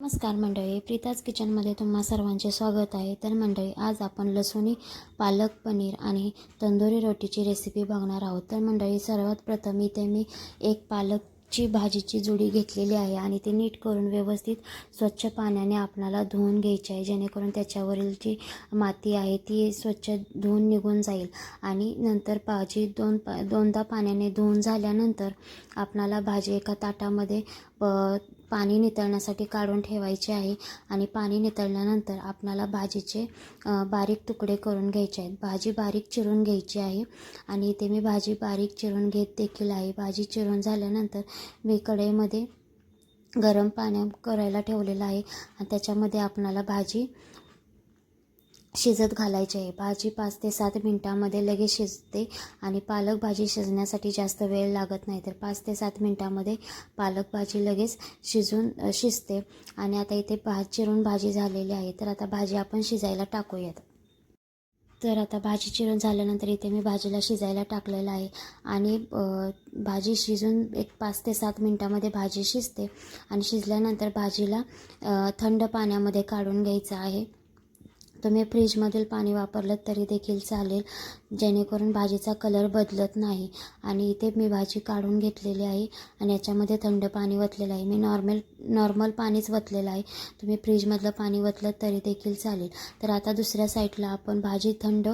नमस्कार मंडळी प्रीताज किचनमध्ये तुम्हा सर्वांचे स्वागत आहे. तर मंडळी आज आपण लसूणी पालक पनीर आणि तंदुरी रोटीची रेसिपी बघणार आहोत. तर मंडळी सर्वात प्रथम इथे मी एक पालकची भाजीची जुडी घेतलेली आहे आणि ती नीट करून व्यवस्थित स्वच्छ पाण्याने आपणाला धुवून घ्यायची आहे. जेणेकरून त्याच्यावरील जी माती आहे ती स्वच्छ धुवून निघून जाईल आणि नंतर भाजी दोन पा दोनदा पाण्याने धुवून झाल्यानंतर आपणाला भाजी एका ताटामध्ये प पाणी नितळण्यासाठी काढून ठेवायचे आहे आणि पाणी नितळल्यानंतर आपणाला भाजीचे बारीक तुकडे करून घ्यायचे आहेत. भाजी बारीक चिरून घ्यायची आहे आणि इथे मी भाजी बारीक चिरून घेत देखील आहे. भाजी चिरून झाल्यानंतर मी कढईमध्ये गरम पाण्या करायला ठेवलेलं आहे आणि त्याच्यामध्ये आपणाला भाजी शिजत घालायची. आहे भाजी पाच ते सात मिनटामध्ये लगेच शिजते आणि पालक भाजी शिजण्यासाठी जास्त वेळ लागत नाही. तर पाच ते सात मिनटामध्ये पालक भाजी लगेच शिजून शिजते आणि आता इथे भात चिरून भाजी झालेली आहे. तर आता भाजी आपण शिजायला टाकूयात. तर आता भाजी चिरून झाल्यानंतर इथे मी भाजीला शिजायला टाकलेलं आहे आणि भाजी शिजून एक पाच ते सात मिनटामध्ये भाजी शिजते आणि शिजल्यानंतर भाजीला थंड पाण्यामध्ये काढून घ्यायचं आहे. तुम्ही फ्रीजमधील पाणी वापरलं तरी देखील चालेल जेणेकरून भाजीचा कलर बदलत नाही. आणि इथे मी भाजी काढून घेतलेली आहे आणि याच्यामध्ये थंड पाणी वतलेलं आहे. मी नॉर्मल नॉर्मल पाणीच वतलेलं आहे. तुम्ही फ्रीजमधलं पाणी वतलं तरी देखील चालेल. तर आता दुसऱ्या साईडला आपण भाजी थंड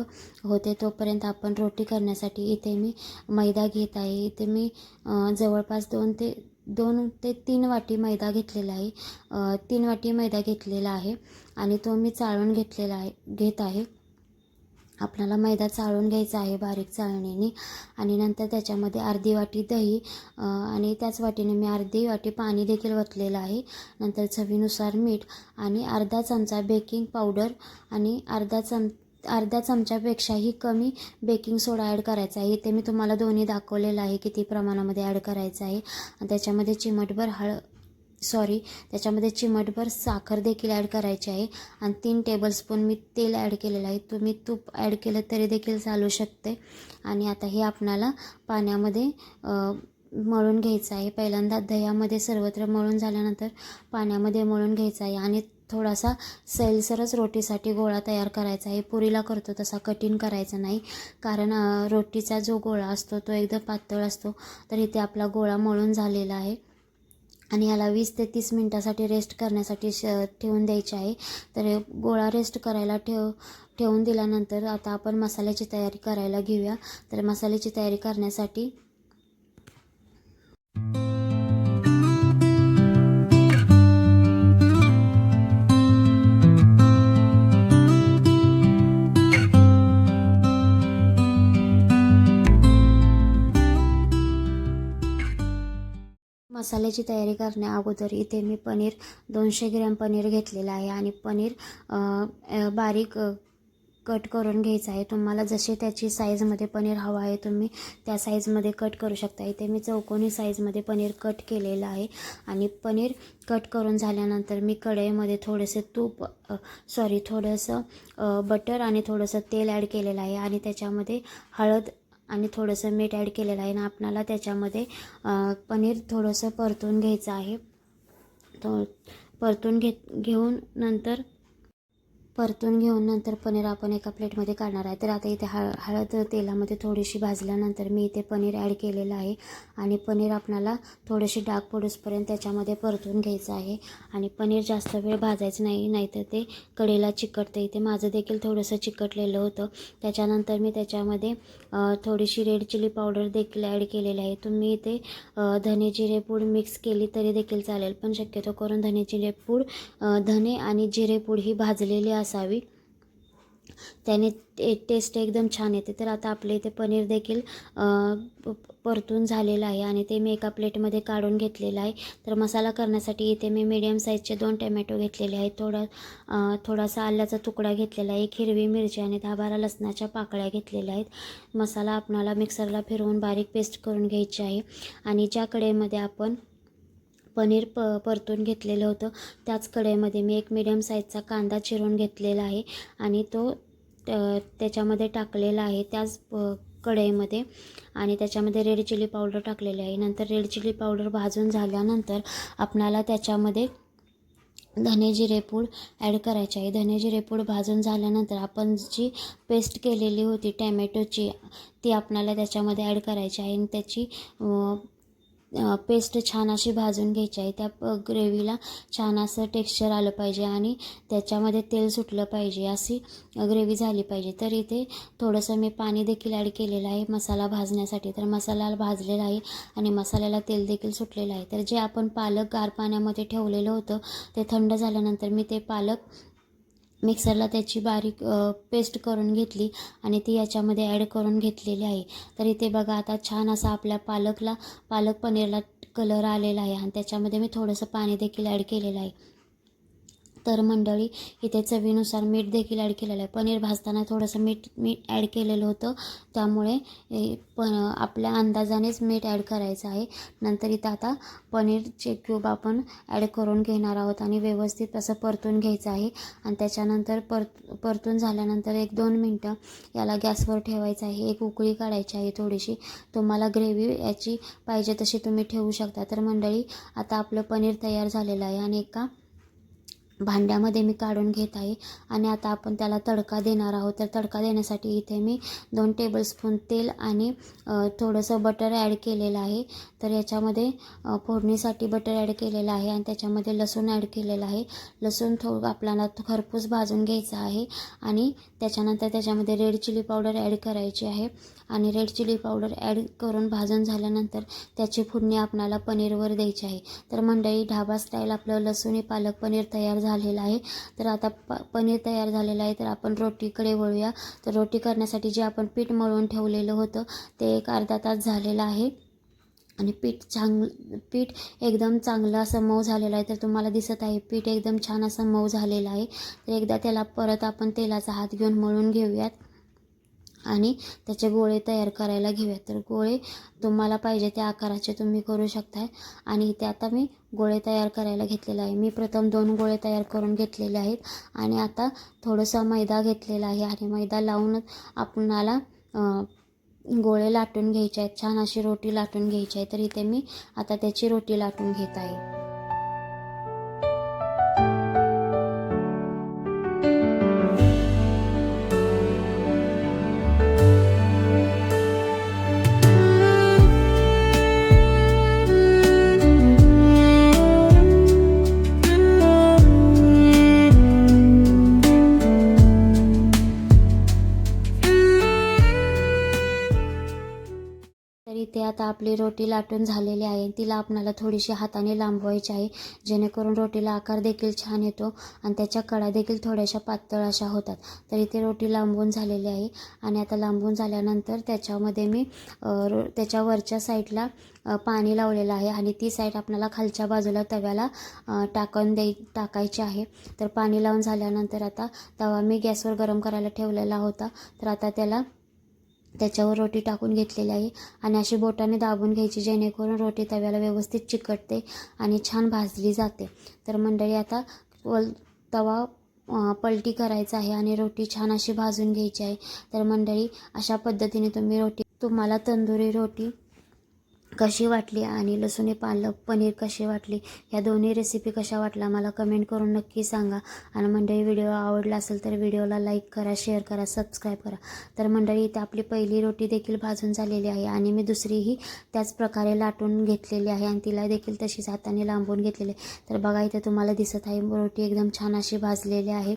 होते तोपर्यंत आपण रोटी करण्यासाठी इथे मी मैदा घेत आहे. इथे मी जवळपास दोन ते दोन ते तीन वाटी मैदा घेतलेला आहे. तीन वाटी मैदा घेतलेला आहे आणि तो मी चाळून घेतलेला आहे घेत आहे. आपल्याला मैदा चाळून घ्यायचा आहे बारीक चाळणीने आणि नंतर त्याच्यामध्ये अर्धी वाटी दही आणि त्याच वाटीने मी अर्धी वाटी पाणी देखील वतलेलं आहे. नंतर चवीनुसार मीठ आणि अर्धा चमचा बेकिंग पावडर आणि अर्धा चम अर्ध्या चमच्यापेक्षाही कमी बेकिंग सोडा ॲड करायचा आहे. इथे मी तुम्हाला दोन्ही दाखवलेलं आहे किती प्रमाणामध्ये ॲड करायचं आहे. आणि त्याच्यामध्ये चिमटभर हळ सॉरी त्याच्यामध्ये चिमटभर साखर देखील ॲड करायची आहे. आणि तीन टेबलस्पून मी तेल ॲड केलेलं आहे. तुम्ही तूप ॲड केलं तरी देखील चालू शकते. आणि आता हे आपणाला पाण्यामध्ये मळून घ्यायचं आहे. पहिल्यांदा दह्यामध्ये सर्वत्र मळून झाल्यानंतर पाण्यामध्ये मळून घ्यायचं आहे. आणि थोडासा सैलसरच रोटीसाठी गोळा तयार करायचा आहे. पुरीला करतो तसा कठीण करायचा नाही. कारण रोटीचा जो गोळा असतो तो एकदम पातळ असतो तर इथे आपला गोळा मळून झालेला आहे. आणि याला वीस ते तीस मिनटासाठी रेस्ट करण्यासाठी श ठेवून द्यायचे आहे. तर गोळा रेस्ट करायला ठेव ठेवून दिल्यानंतर आता आपण मसाल्याची तयारी करायला घेऊया. तर मसाल्याची तयारी करण्यासाठी मसाल्याची तयारी करण्या अगोदर इथे मी पनीर दोनशे ग्रॅम पनीर घेतलेलं आहे आणि पनीर बारीक कट करून घ्यायचं आहे. तुम्हाला जसे त्याची साईजमध्ये पनीर हवं आहे तुम्ही त्या साईजमध्ये कट करू शकता. इथे मी चौकोनी साईजमध्ये पनीर कट केलेलं आहे आणि पनीर कट करून झाल्यानंतर मी कढईमध्ये थोडेसे तूप सॉरी थोडंसं बटर आणि थोडंसं तेल ॲड केलेलं आहे आणि त्याच्यामध्ये हळद आणि थोडंसं मीठ ॲड केलेलं आहे आणि आपणाला त्याच्यामध्ये पनीर थोडंसं परतून घ्यायचं आहे. तो परतून घेत घेऊन नंतर परतून घेऊन नंतर पनीर आपण एका प्लेटमध्ये काढणार आहे. तर आता इथे हळ हळद तेलामध्ये थोडीशी भाजल्यानंतर मी इथे पनीर ॲड केलेलं आहे. आणि पनीर आपणाला थोडेसे डाग पडूसपर्यंत त्याच्यामध्ये परतून घ्यायचं आहे. आणि पनीर जास्त वेळ भाजायचं नाही नाहीतर ते कडेला चिकटतं. इथे माझं देखील थोडंसं चिकटलेलं होतं. त्याच्यानंतर मी त्याच्यामध्ये थोडीशी रेड चिली पावडर देखील ॲड केलेली आहे. तुम्ही इथे धने जिरे पूड मिक्स केली तरी देखील चालेल. पण शक्यतो करून धने जिरे पूड धने आणि जिरे पूड ही भाजलेली असावी. त्याने ते टेस्ट एकदम छान येते. तर आता आपले इथे पनीर देखील परतून झालेलं आहे आणि ते मी एका प्लेटमध्ये काढून घेतलेलं आहे. तर मसाला करण्यासाठी इथे मी मीडियम साईजचे दोन टोमॅटो घेतलेले आहेत. थोडा थोडासा आल्याचा तुकडा घेतलेला आहे. एक हिरवी मिरची आणि दहा बारा लसणाच्या पाकळ्या घेतलेल्या आहेत. मसाला आपणाला मिक्सरला फिरवून बारीक पेस्ट करून घ्यायची आहे. आणि ज्या कडेमध्ये आपण पनीर प परतून घेतलेलं होतं. त्याच कढईमध्ये मी एक मिडियम साईजचा कांदा चिरून घेतलेला आहे आणि तो त्याच्यामध्ये टाकलेला आहे. त्याच प कढईमध्ये आणि त्याच्यामध्ये रेड चिली पावडर टाकलेली आहे. नंतर रेड चिली पावडर भाजून झाल्यानंतर आपणाला त्याच्यामध्ये धने जिरेपूड ॲड करायचे आहे. धने जिरेपूड भाजून झाल्यानंतर आपण जी पेस्ट केलेली होती टॅमॅटोची ती आपणाला त्याच्यामध्ये ॲड करायची आहे. आणि त्याची पेस्ट छान अशी भाजून घ्यायची आहे. त्या ग्रेव्हीला छान असं टेक्स्चर आलं पाहिजे आणि त्याच्यामध्ये तेल सुटलं पाहिजे. अशी ग्रेव्ही झाली पाहिजे. तर इथे थोडंसं मी पाणी देखील ॲड केलेलं आहे मसाला भाजण्यासाठी. तर मसाला भाजलेला आहे आणि मसाल्याला तेल देखील सुटलेलं आहे. तर जे आपण पालक गार पाण्यामध्ये ठेवलेलं होतं ते थंड झाल्यानंतर मी ते पालक मिक्सरला त्याची बारीक पेस्ट करून घेतली आणि ती याच्यामध्ये ॲड करून घेतलेली आहे. तर इथे बघा आता छान असा आपल्या पालकला पालक पनीरला कलर आलेला आहे आणि त्याच्यामध्ये मी थोडंसं पाणी देखील ॲड केलेलं आहे. तर मंडळी इथे चवीनुसार मीठ देखील ॲड केलेलं आहे. पनीर भाजताना थोडंसं मीठ मीठ ॲड केलेलं होतं. त्यामुळे प पण आपल्या अंदाजानेच मीठ ॲड करायचं आहे. नंतर इथं आता पनीरचे क्यूब आपण ॲड करून घेणार आहोत आणि व्यवस्थित असं परतून घ्यायचं आहे. आणि त्याच्यानंतर परत परतून झाल्यानंतर एक दोन मिनटं याला गॅसवर ठेवायचं आहे. एक उकळी काढायची आहे थोडीशी. तुम्हाला ग्रेव्ही याची पाहिजे तशी तुम्ही ठेवू शकता. तर मंडळी आता आपलं पनीर तयार झालेलं आहे आणि एका भांड्यामध्ये मी काढून घेत आहे. आणि आता आपण त्याला तडका देणार आहोत. तर तडका देण्यासाठी इथे मी दोन टेबलस्पून तेल आणि थोडंसं बटर ॲड केलेलं आहे. तर याच्यामध्ये फोडणीसाठी बटर ॲड केलेलं आहे आणि त्याच्यामध्ये लसूण ॲड केलेलं आहे. लसूण थो आपल्याला खरपूस भाजून घ्यायचं आहे आणि त्याच्यानंतर त्याच्यामध्ये रेड चिली पावडर ॲड करायची आहे. आणि रेड चिली पावडर ॲड करून भाजून झाल्यानंतर त्याची फोडणी आपणाला पनीरवर द्यायची आहे. तर मंडळी ढाबा स्टाईल आपलं लसूणी पालक पनीर तयार झालं झालेलं आहे. तर आता प पनीर तयार झालेलं आहे. तर आपण रोटीकडे वळूया. तर रोटी करण्यासाठी जे आपण पीठ मळून ठेवलेलं होतं ते एक अर्धा तास झालेलं आहे. आणि पीठ चांग पीठ एकदम चांगलं असं मऊ झालेलं आहे. तर तुम्हाला दिसत आहे पीठ एकदम छान असं मऊ झालेलं आहे. तर एकदा त्याला परत आपण तेलाचा हात घेऊन मळून घेऊयात. आणि त्याचे गोळे तयार करायला घेऊयात तर गोळे तुम्हाला पाहिजे त्या आकाराचे तुम्ही करू शकताय. आणि इथे आता मी गोळे तयार करायला घेतलेले आहे. मी प्रथम दोन गोळे तयार करून घेतलेले आहेत. आणि आता थोडंसं मैदा घेतलेला आहे. आणि मैदा लावूनच आपणाला गोळे लाटून घ्यायचे आहेत. छान अशी रोटी लाटून घ्यायची आहे. तर इथे मी आता त्याची रोटी लाटून घेत आहे. तर इथे आता आपली रोटी लाटून झालेली आहे. तिला आपणाला थोडीशी हाताने लांबवायची आहे. जेणेकरून रोटीला आकार देखील छान येतो आणि त्याच्या कडा देखील थोड्याशा पातळ अशा होतात. तर इथे रोटी लांबून झालेली आहे आणि आता लांबून झाल्यानंतर त्याच्यामध्ये मी रो त्याच्या वरच्या साईडला पाणी लावलेलं आहे आणि ती साईड आपल्याला खालच्या बाजूला तव्याला टाकून द्याय टाकायची आहे. तर पाणी लावून झाल्यानंतर आता तवा मी गॅसवर गरम करायला ठेवलेला होता. तर आता त्याला त्याच्यावर रोटी टाकून घेतलेली आहे. आणि अशी बोटाने दाबून घ्यायची जेणेकरून रोटी तव्याला व्यवस्थित चिकटते आणि छान भाजली जाते. तर मंडळी आता वल तवा पलटी करायचा आहे आणि रोटी छान अशी भाजून घ्यायची आहे. तर मंडळी अशा पद्धतीने तुम्ही रोटी तुम्हाला तंदुरी रोटी कशी वाटली आणि लसूणी पालक पनीर कशी वाटली? ह्या दोन्ही रेसिपी कशा वाटल्या? मला कमेंट करून नक्की सांगा. आणि मंडळी व्हिडिओ आवडला असेल तर व्हिडिओला लाईक करा शेअर करा सबस्क्राईब करा. तर मंडळी इथे आपली पहिली रोटी देखील भाजून झालेली आहे आणि मी दुसरीही त्याच प्रकारे लाटून घेतलेली आहे आणि तिला देखील तशीच हाताने लांबून घेतलेली आहे. तर बघा इथे तुम्हाला दिसत आहे रोटी एकदम छान अशी भाजलेली आहे.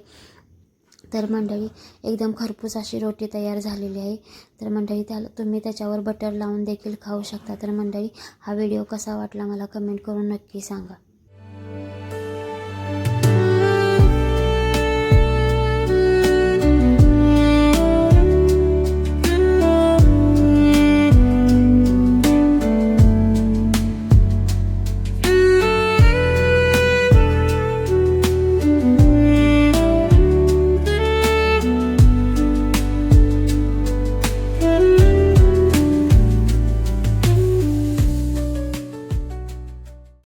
तर मंडळी एकदम खरपूस अशी रोटी तयार झालेली आहे. तर मंडळी त्याला तुम्ही त्याच्यावर बटर लावून देखील खाऊ शकता. तर मंडळी हा व्हिडिओ कसा वाटला मला कमेंट करून नक्की सांगा.